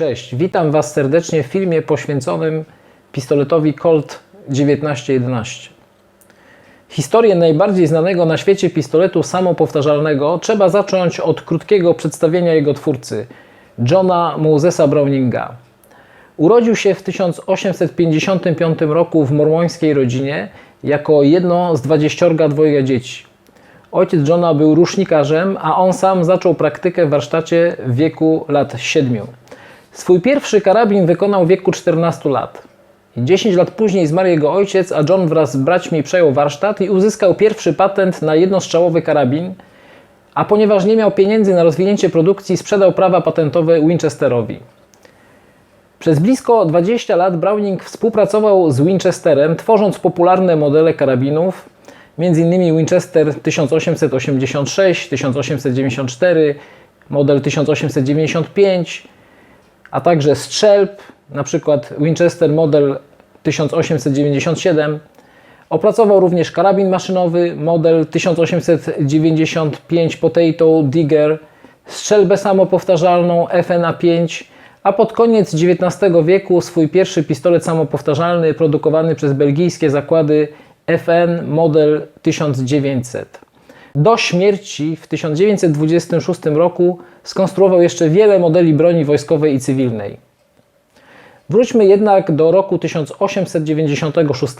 Cześć, witam Was serdecznie w filmie poświęconym pistoletowi Colt 1911. Historię najbardziej znanego na świecie pistoletu samopowtarzalnego trzeba zacząć od krótkiego przedstawienia jego twórcy, Johna Mosesa Browninga. Urodził się w 1855 roku w mormońskiej rodzinie jako jedno z dwadzieściorga dwojga dzieci. Ojciec Johna był rusznikarzem, a on sam zaczął praktykę w warsztacie w wieku lat 7. Swój pierwszy karabin wykonał w wieku 14 lat. 10 lat później zmarł jego ojciec, a John wraz z braćmi przejął warsztat i uzyskał pierwszy patent na jednostrzałowy karabin, a ponieważ nie miał pieniędzy na rozwinięcie produkcji, sprzedał prawa patentowe Winchesterowi. Przez blisko 20 lat Browning współpracował z Winchesterem, tworząc popularne modele karabinów, m.in. Winchester 1886, 1894, model 1895, a także strzelb, np. Winchester model 1897. Opracował również karabin maszynowy model 1895 Potato Digger, strzelbę samopowtarzalną FNA5, a pod koniec XIX wieku swój pierwszy pistolet samopowtarzalny produkowany przez belgijskie zakłady FN model 1900. Do śmierci w 1926 roku skonstruował jeszcze wiele modeli broni wojskowej i cywilnej. Wróćmy jednak do roku 1896.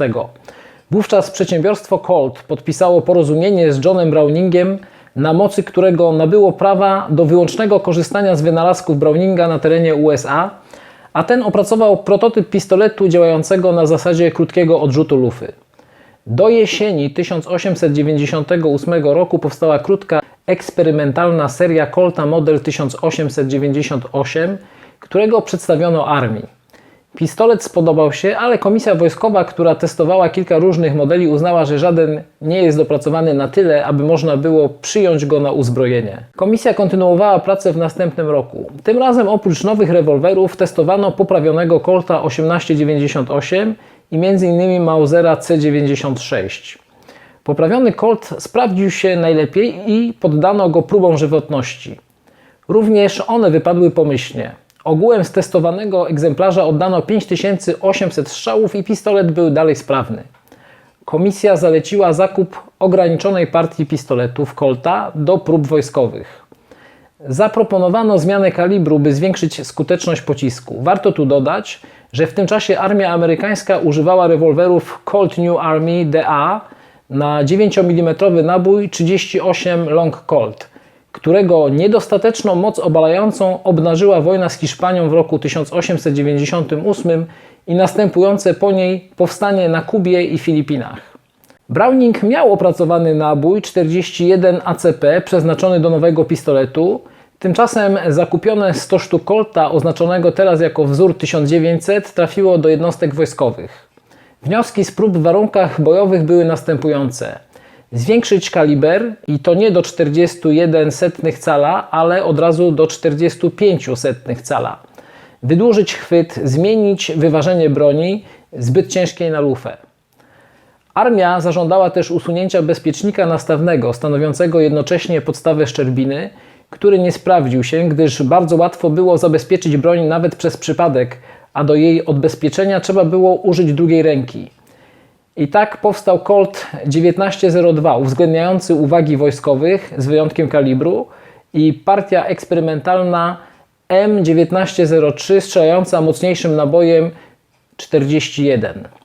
Wówczas przedsiębiorstwo Colt podpisało porozumienie z Johnem Browningiem, na mocy którego nabyło prawa do wyłącznego korzystania z wynalazków Browninga na terenie USA, a ten opracował prototyp pistoletu działającego na zasadzie krótkiego odrzutu lufy. Do jesieni 1898 roku powstała krótka eksperymentalna seria Colta Model 1898, którego przedstawiono armii. Pistolet spodobał się, ale komisja wojskowa, która testowała kilka różnych modeli, uznała, że żaden nie jest dopracowany na tyle, aby można było przyjąć go na uzbrojenie. Komisja kontynuowała pracę w następnym roku. Tym razem oprócz nowych rewolwerów testowano poprawionego Colta 1898 i m.in. Mausera C96. Poprawiony Colt sprawdził się najlepiej i poddano go próbom żywotności. Również one wypadły pomyślnie. Ogółem z testowanego egzemplarza oddano 5800 strzałów i pistolet był dalej sprawny. Komisja zaleciła zakup ograniczonej partii pistoletów Colta do prób wojskowych. Zaproponowano zmianę kalibru, by zwiększyć skuteczność pocisku. Warto tu dodać, że w tym czasie armia amerykańska używała rewolwerów Colt New Army DA na 9 mm nabój 38 Long Colt którego niedostateczną moc obalającą obnażyła wojna z Hiszpanią w roku 1898 i następujące po niej powstanie na Kubie i Filipinach. Browning miał opracowany nabój 41 ACP przeznaczony do nowego pistoletu. Tymczasem zakupione 100 sztuk Colta oznaczonego teraz jako wzór 1900 trafiło do jednostek wojskowych. Wnioski z prób w warunkach bojowych były następujące zwiększyć kaliber i to nie do 41 setnych cala, ale od razu do 45 setnych cala. Wydłużyć chwyt, zmienić wyważenie broni zbyt ciężkiej na lufę. Armia zażądała też usunięcia bezpiecznika nastawnego, stanowiącego jednocześnie podstawę szczerbiny, który nie sprawdził się, gdyż bardzo łatwo było zabezpieczyć broń nawet przez przypadek, a do jej odbezpieczenia trzeba było użyć drugiej ręki. I tak powstał Colt 1902, uwzględniający uwagi wojskowych z wyjątkiem kalibru i partia eksperymentalna M1903 strzelająca mocniejszym nabojem 41.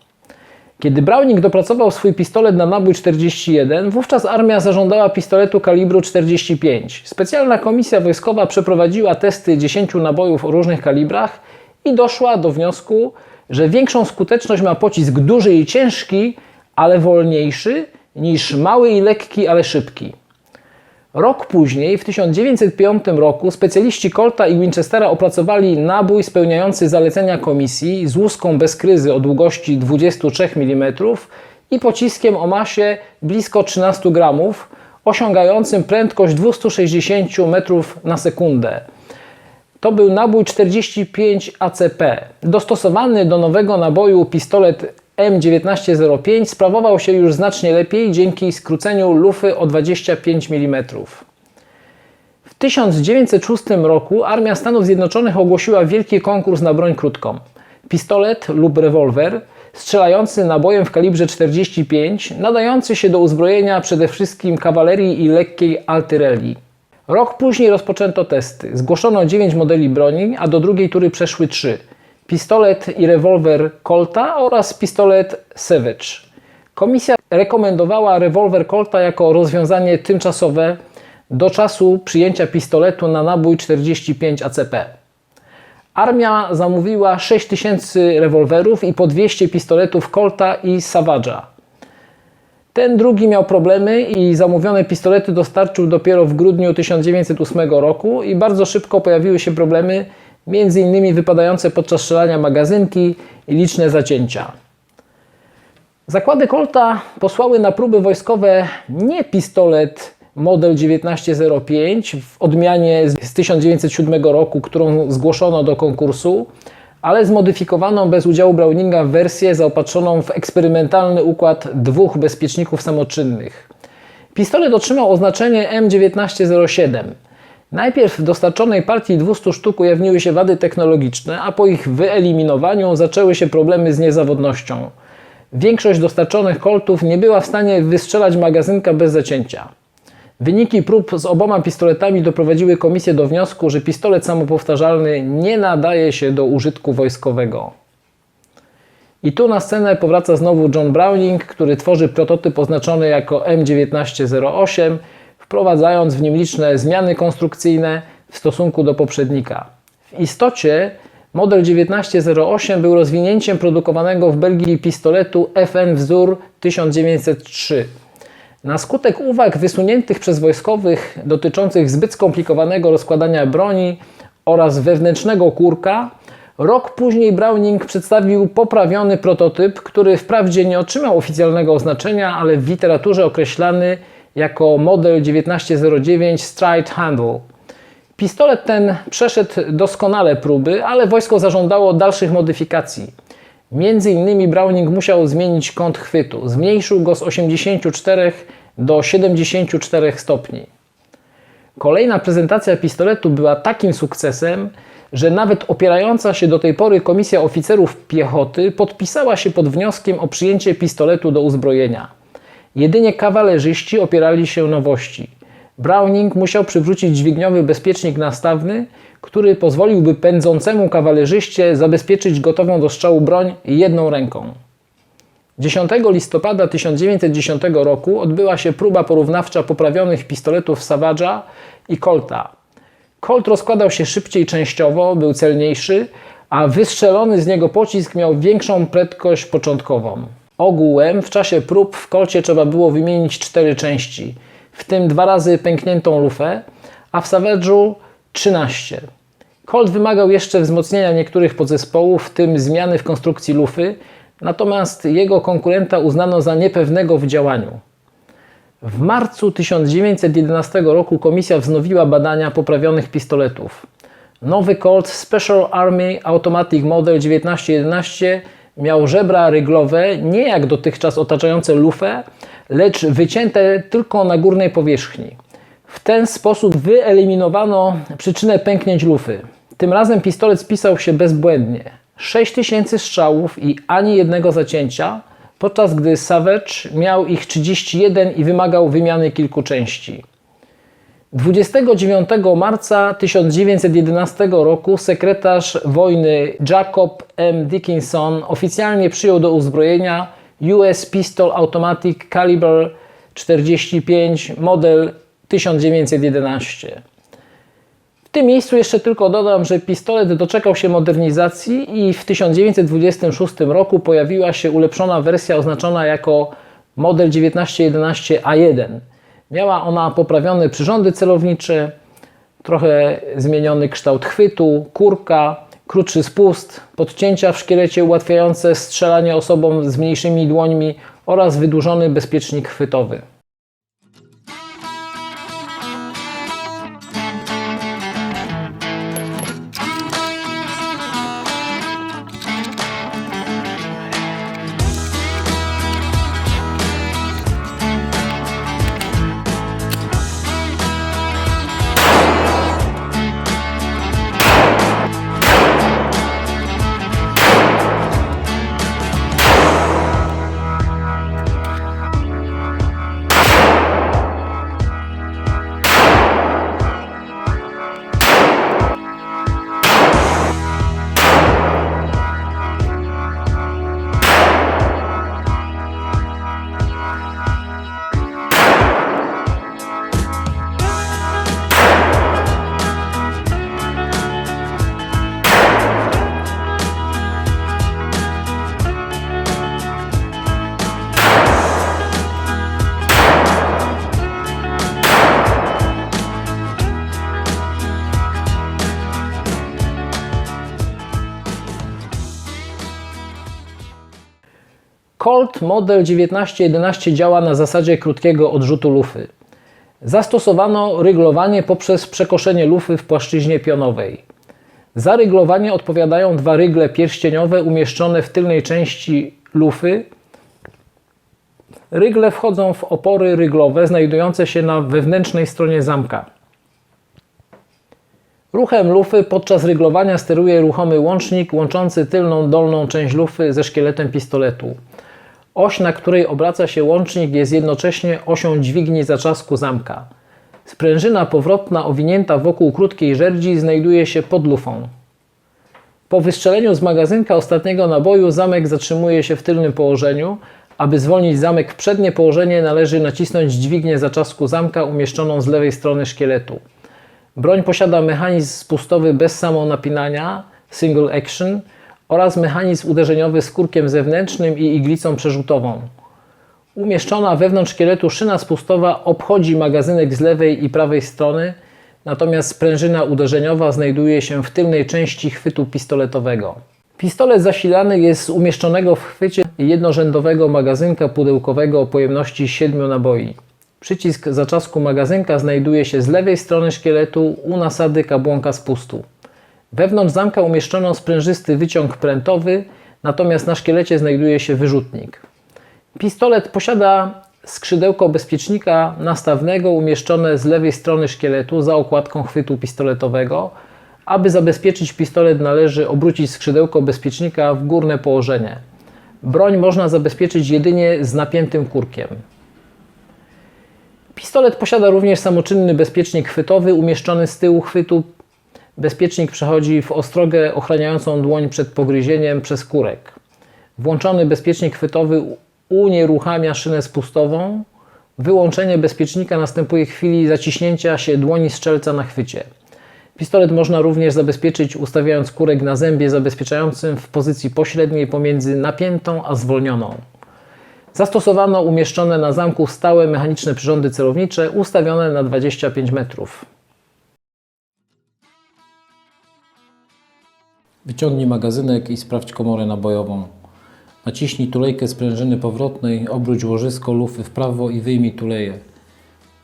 Kiedy Browning dopracował swój pistolet na nabój 41, wówczas armia zażądała pistoletu kalibru 45. Specjalna komisja wojskowa przeprowadziła testy 10 nabojów o różnych kalibrach i doszła do wniosku, że większą skuteczność ma pocisk duży i ciężki, ale wolniejszy, niż mały i lekki, ale szybki. Rok później, w 1905 roku, specjaliści Colta i Winchestera opracowali nabój spełniający zalecenia komisji z łuską bez kryzy o długości 23 mm i pociskiem o masie blisko 13 gramów, osiągającym prędkość 260 metrów na sekundę. To był nabój 45 ACP. Dostosowany do nowego naboju pistolet M1905 sprawował się już znacznie lepiej dzięki skróceniu lufy o 25 mm. W W 1906 roku Armia Stanów Zjednoczonych ogłosiła wielki konkurs na broń krótką. Pistolet lub rewolwer strzelający nabojem w kalibrze 45, nadający się do uzbrojenia przede wszystkim kawalerii i lekkiej artylerii. Rok później rozpoczęto testy. Zgłoszono 9 modeli broni, a do drugiej tury przeszły 3. Pistolet i rewolwer Colta oraz pistolet Savage. Komisja rekomendowała rewolwer Colta jako rozwiązanie tymczasowe do czasu przyjęcia pistoletu na nabój 45 ACP. Armia zamówiła 6000 rewolwerów i po 200 pistoletów Colta i Savage'a. Ten drugi miał problemy i zamówione pistolety dostarczył dopiero w grudniu 1908 roku i bardzo szybko pojawiły się problemy, m.in. wypadające podczas strzelania magazynki i liczne zacięcia. Zakłady Colta posłały na próby wojskowe nie pistolet model 1905 w odmianie z 1907 roku, którą zgłoszono do konkursu, ale zmodyfikowaną bez udziału Browninga wersję zaopatrzoną w eksperymentalny układ dwóch bezpieczników samoczynnych. Pistolet otrzymał oznaczenie M1907. Najpierw w dostarczonej partii 200 sztuk ujawniły się wady technologiczne, a po ich wyeliminowaniu zaczęły się problemy z niezawodnością. Większość dostarczonych koltów nie była w stanie wystrzelać magazynka bez zacięcia. Wyniki prób z oboma pistoletami doprowadziły komisję do wniosku, że pistolet samopowtarzalny nie nadaje się do użytku wojskowego. I tu na scenę powraca znowu John Browning, który tworzy prototyp oznaczony jako M1908, wprowadzając w nim liczne zmiany konstrukcyjne w stosunku do poprzednika. W istocie model 1908 był rozwinięciem produkowanego w Belgii pistoletu FN wzór 1903. Na skutek uwag wysuniętych przez wojskowych dotyczących zbyt skomplikowanego rozkładania broni oraz wewnętrznego kurka, rok później Browning przedstawił poprawiony prototyp, który wprawdzie nie otrzymał oficjalnego oznaczenia, ale w literaturze określany jako model 1909 Stride Handle. Pistolet ten przeszedł doskonale próby, ale wojsko zażądało dalszych modyfikacji. Między innymi Browning musiał zmienić kąt chwytu. Zmniejszył go z 84 do 74 stopni. Kolejna prezentacja pistoletu była takim sukcesem, że nawet opierająca się do tej pory Komisja Oficerów Piechoty podpisała się pod wnioskiem o przyjęcie pistoletu do uzbrojenia. Jedynie kawalerzyści opierali się nowości. Browning musiał przywrócić dźwigniowy bezpiecznik nastawny, który pozwoliłby pędzącemu kawalerzyście zabezpieczyć gotową do strzału broń jedną ręką. 10 listopada 1910 roku odbyła się próba porównawcza poprawionych pistoletów Savage'a i Colta. Colt rozkładał się szybciej częściowo, był celniejszy, a wystrzelony z niego pocisk miał większą prędkość początkową. Ogółem w czasie prób w Colcie trzeba było wymienić cztery części, w tym dwa razy pękniętą lufę, a w Savage'u 13. Colt wymagał jeszcze wzmocnienia niektórych podzespołów, w tym zmiany w konstrukcji lufy, natomiast jego konkurenta uznano za niepewnego w działaniu. W marcu 1911 roku komisja wznowiła badania poprawionych pistoletów. Nowy Colt Special Army Automatic Model 1911 miał żebra ryglowe nie jak dotychczas otaczające lufę, lecz wycięte tylko na górnej powierzchni. W ten sposób wyeliminowano przyczynę pęknięć lufy. Tym razem pistolet spisał się bezbłędnie. 6000 strzałów i ani jednego zacięcia, podczas gdy Savage miał ich 31 i wymagał wymiany kilku części. 29 marca 1911 roku sekretarz wojny Jacob M. Dickinson oficjalnie przyjął do uzbrojenia US Pistol Automatic Caliber 45 model 1911. W tym miejscu jeszcze tylko dodam, że pistolet doczekał się modernizacji i w 1926 roku pojawiła się ulepszona wersja oznaczona jako model 1911A1. Miała ona poprawione przyrządy celownicze, trochę zmieniony kształt chwytu, kurka, krótszy spust, podcięcia w szkielecie ułatwiające strzelanie osobom z mniejszymi dłońmi oraz wydłużony bezpiecznik chwytowy. Colt Model 1911 działa na zasadzie krótkiego odrzutu lufy. Zastosowano ryglowanie poprzez przekoszenie lufy w płaszczyźnie pionowej. Za ryglowanie odpowiadają dwa rygle pierścieniowe umieszczone w tylnej części lufy. Rygle wchodzą w opory ryglowe znajdujące się na wewnętrznej stronie zamka. Ruchem lufy podczas ryglowania steruje ruchomy łącznik łączący tylną dolną część lufy ze szkieletem pistoletu. Oś, na której obraca się łącznik, jest jednocześnie osią dźwigni zaczasku zamka. Sprężyna powrotna owinięta wokół krótkiej żerdzi znajduje się pod lufą. Po wystrzeleniu z magazynka ostatniego naboju zamek zatrzymuje się w tylnym położeniu. Aby zwolnić zamek w przednie położenie należy nacisnąć dźwignię zaczasku zamka umieszczoną z lewej strony szkieletu. Broń posiada mechanizm spustowy bez samonapinania single action oraz mechanizm uderzeniowy z kurkiem zewnętrznym i iglicą przerzutową. Umieszczona wewnątrz szkieletu szyna spustowa obchodzi magazynek z lewej i prawej strony, natomiast sprężyna uderzeniowa znajduje się w tylnej części chwytu pistoletowego. Pistolet zasilany jest z umieszczonego w chwycie jednorzędowego magazynka pudełkowego o pojemności 7 naboi. Przycisk zaczasku magazynka znajduje się z lewej strony szkieletu u nasady kabłonka spustu. Wewnątrz zamka umieszczono sprężysty wyciąg prętowy, natomiast na szkielecie znajduje się wyrzutnik. Pistolet posiada skrzydełko bezpiecznika nastawnego umieszczone z lewej strony szkieletu za okładką chwytu pistoletowego. Aby zabezpieczyć pistolet należy obrócić skrzydełko bezpiecznika w górne położenie. Broń można zabezpieczyć jedynie z napiętym kurkiem. Pistolet posiada również samoczynny bezpiecznik chwytowy umieszczony z tyłu chwytu. Bezpiecznik przechodzi w ostrogę ochraniającą dłoń przed pogryzieniem przez kurek. Włączony bezpiecznik chwytowy unieruchamia szynę spustową. Wyłączenie bezpiecznika następuje w chwili zaciśnięcia się dłoni strzelca na chwycie. Pistolet można również zabezpieczyć ustawiając kurek na zębie zabezpieczającym w pozycji pośredniej pomiędzy napiętą a zwolnioną. Zastosowano umieszczone na zamku stałe mechaniczne przyrządy celownicze ustawione na 25 metrów. Wyciągnij magazynek i sprawdź komorę nabojową. Naciśnij tulejkę sprężyny powrotnej, obróć łożysko lufy w prawo i wyjmij tuleję.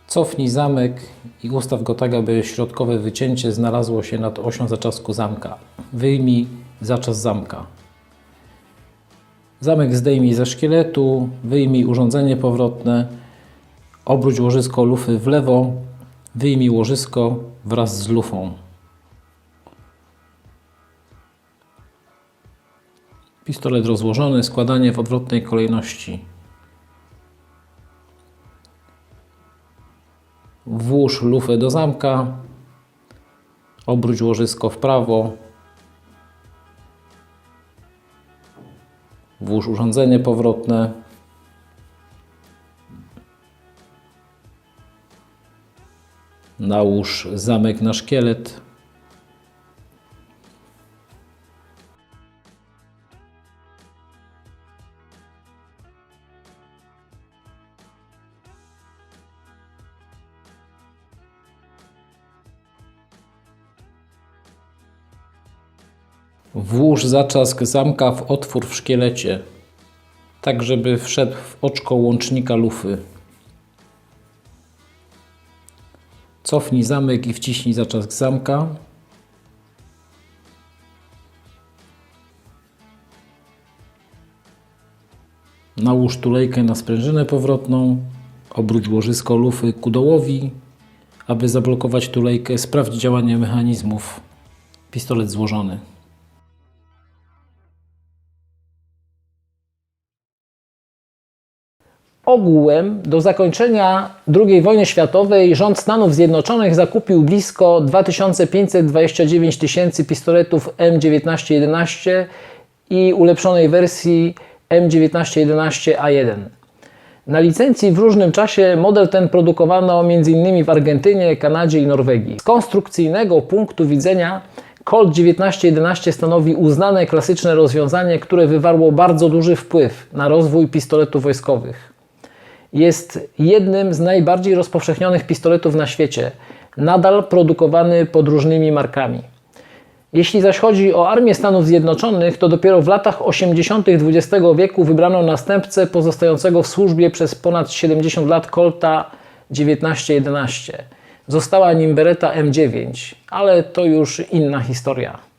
Cofnij zamek i ustaw go tak, aby środkowe wycięcie znalazło się nad osią zaczasku zamka. Wyjmij zaczas zamka. Zamek zdejmij ze szkieletu, wyjmij urządzenie powrotne, obróć łożysko lufy w lewo, wyjmij łożysko wraz z lufą. Pistolet rozłożony, składanie w odwrotnej kolejności. Włóż lufę do zamka, obróć łożysko w prawo, włóż urządzenie powrotne, nałóż zamek na szkielet, Włóż zaczask zamka w otwór w szkielecie, tak żeby wszedł w oczko łącznika lufy. Cofnij zamek i wciśnij zaczask zamka. Nałóż tulejkę na sprężynę powrotną. Obróć łożysko lufy ku dołowi. Aby zablokować tulejkę, sprawdź działanie mechanizmów. Pistolet złożony. Ogółem do zakończenia II wojny światowej rząd Stanów Zjednoczonych zakupił blisko 2529 tysięcy pistoletów M1911 i ulepszonej wersji M1911A1. Na licencji w różnym czasie model ten produkowano m.in. w Argentynie, Kanadzie i Norwegii. Z konstrukcyjnego punktu widzenia Colt 1911 stanowi uznane klasyczne rozwiązanie, które wywarło bardzo duży wpływ na rozwój pistoletów wojskowych. Jest jednym z najbardziej rozpowszechnionych pistoletów na świecie, nadal produkowany pod różnymi markami. Jeśli zaś chodzi o Armię Stanów Zjednoczonych, to dopiero w latach 80. XX wieku wybrano następcę pozostającego w służbie przez ponad 70 lat Colta 1911. Została nim Beretta M9, ale to już inna historia.